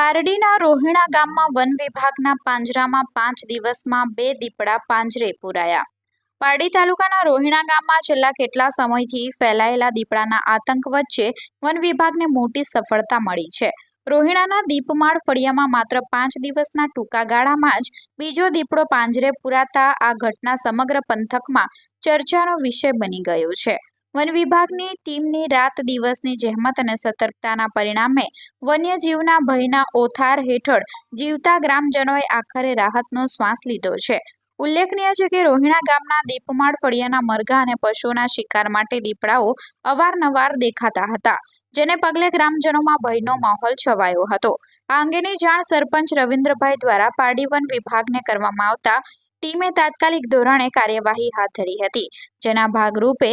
પારડીના રોહિણા ગામમાં વન વિભાગના પાંજરામાં પાંચ દિવસમાં બે દીપડા પાંજરે પુરાયા. પારડી તાલુકાના રોહિણા ગામમાં છેલ્લા કેટલા સમયથી ફેલાયેલા દીપડાના આતંક વચ્ચે વન વિભાગને મોટી સફળતા મળી છે. રોહિણાના દીપમાળ ફળિયામાં માત્ર પાંચ દિવસના ટૂંકા ગાળામાં જ બીજો દીપડો પાંજરે પુરાતા આ ઘટના સમગ્ર પંથકમાં ચર્ચાનો વિષય બની ગયો છે. વન વિભાગની ટીમની રાત દિવસની જહેમત અને સતર્કતાના પરિણામે વન્યજીવના ભયના ઓથાર હેઠળ જીવતા ગ્રામજનોએ આખરે રાહતનો શ્વાસ લીધો છે. ઉલ્લેખનીય છે કે રોહિણા ગામના દીપમાળ ફળિયાના મરઘા અને પશુઓના શિકાર માટે દીપડાઓ અવારનવાર દેખાતા હતા, જેને પગલે ગ્રામજનોમાં ભયનો માહોલ છવાયો હતો. આ અંગેની જાણ સરપંચ રવિન્દ્રભાઈ દ્વારા પારડી વન વિભાગને કરવામાં આવતા ટીમે તાત્કાલિક ધોરણે કાર્યવાહી હાથ ધરી હતી, જેના ભાગરૂપે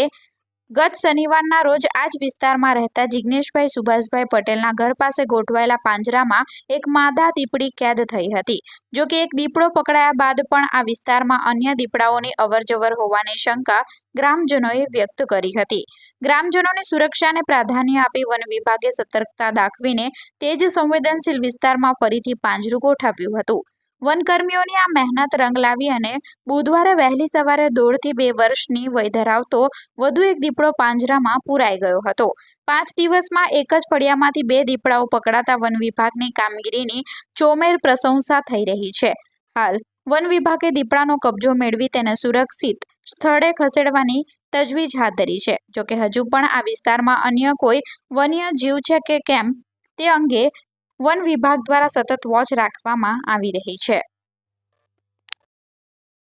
ગત શનિવારના રોજ આ જ વિસ્તારમાં રહેતા જિગ્નેશભાઈ સુભાષભાઈ પટેલના ઘર પાસે ગોઠવાયેલા પાંજરામાં એક માદા દીપડી કેદ થઈ હતી. જો કે એક દીપડો પકડાયા બાદ પણ આ વિસ્તારમાં અન્ય દીપડાઓની અવરજવર હોવાની શંકા ગ્રામજનોએ વ્યક્ત કરી હતી. ગ્રામજનોની સુરક્ષાને પ્રાધાન્ય આપી વન વિભાગે સતર્કતા દાખવીને તે જ સંવેદનશીલ વિસ્તારમાં ફરીથી પાંજરું ગોઠવ્યું હતું. વનકર્મીઓની આ મહેનત રંગ લાવી અને બુધવારે વહેલી સવારે દોઢથી બે વર્ષની વય ધરાવતો વધુ એક દીપડો પાંજરામાં પુરાઈ ગયો હતો. પાંચ દિવસમાં એક જ ફળિયામાંથી બે દીપડાઓ પકડાતા વન વિભાગની કામગીરીની ચોમેર પ્રશંસા થઈ રહી છે. હાલ, વન વિભાગે દીપડાનો કબજો મેળવી તેને સુરક્ષિત સ્થળે ખસેડવાની તજવીજ હાથ ધરી છે. જોકે હજુ પણ આ વિસ્તારમાં અન્ય કોઈ વન્ય જીવ છે કે કેમ તે અંગે વન વિભાગ દ્વારા સતત વોચ રાખવામાં આવી રહી છે.